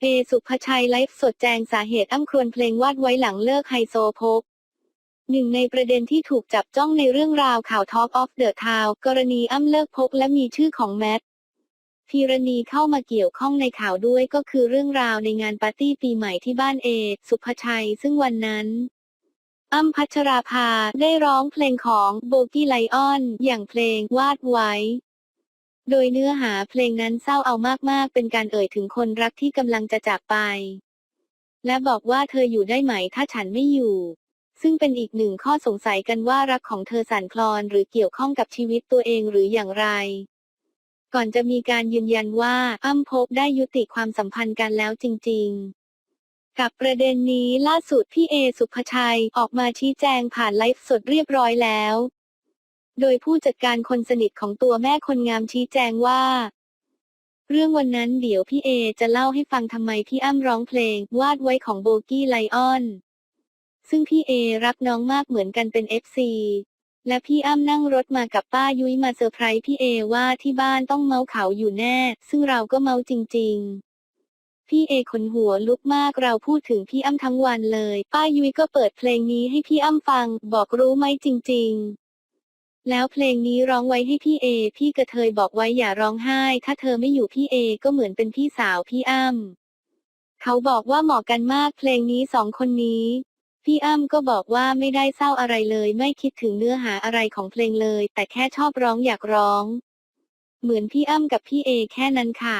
เอสุภชัยไลฟ์สดแจงสาเหตุอ้ำครวญเพลงวาดไว้หลังเลิกไฮโซพกหนึ่งในประเด็นที่ถูกจับจ้องในเรื่องราวข่าว Talk of the Town กรณีอ้ำเลิกพกและมีชื่อของแมทพีรณีเข้ามาเกี่ยวข้องในข่าวด้วยก็คือเรื่องราวในงานปาร์ตี้ปีใหม่ที่บ้านเอสุภชัย ซึ่งวันนั้นอ้ำพัชราภาได้ร้องเพลงของโบกี้ไลออน อย่างเพลงวาดไว้ โดยเนื้อหาเพลงนั้นเศร้าเอามากๆ เป็นการเอ่ยถึงคนรักที่กำลังจะจากไป และบอกว่าเธออยู่ได้ไหมถ้าฉันไม่อยู่ ซึ่งเป็นอีกหนึ่งข้อสงสัยกันว่ารักของเธอสั่นคลอนหรือเกี่ยวข้องกับชีวิตตัวเองหรืออย่างไร ก่อนจะมีการยืนยันว่าอ้ำพบได้ยุติความสัมพันธ์กันแล้วจริง ๆกับประเด็นนี้ล่าสุดพี่เอสุภชัยออกมาชี้แจงผ่านไลฟ์สดเรียบร้อยแล้ว โดยผู้จัดการคนสนิทของตัวแม่คนงามชี้แจงว่า เรื่องวันนั้นเดี๋ยวพี่เอจะเล่าให้ฟังทำไมพี่อ้ำร้องเพลง วาดไว้ของโบกี้ไลออน ซึ่งพี่เอรักน้องมากเหมือนกันเป็น FC และพี่อ้ำนั่งรถมากับป้ายุ้ยมาเซอร์ไพรส์พี่เอว่าที่บ้านต้องเมาเขาอยู่แน่ ซึ่งเราก็เมาจริง ๆพี่เอขนหัวลุกมากเราพูดถึงพี่อ้ำทั้งวันเลย ป้ายุ้ยก็เปิดเพลงนี้ให้พี่อ้ำฟัง บอกรู้ไหมจริงๆ แล้วเพลงนี้ร้องไว้ให้พี่เอ พี่กระเทยบอกไว้อย่าร้องไห้ ถ้าเธอไม่อยู่พี่เอก็เหมือนเป็นพี่สาวพี่อ้ำเขาบอกว่าเหมาะกันมากเพลงนี้สองคนนี้ พี่อ้ำก็บอกว่าไม่ได้เศร้าอะไรเลย ไม่คิดถึงเนื้อหาอะไรของเพลงเลย แต่แค่ชอบร้องอยากร้อง เหมือนพี่อ้ำกับพี่เอแค่นั้นค่ะ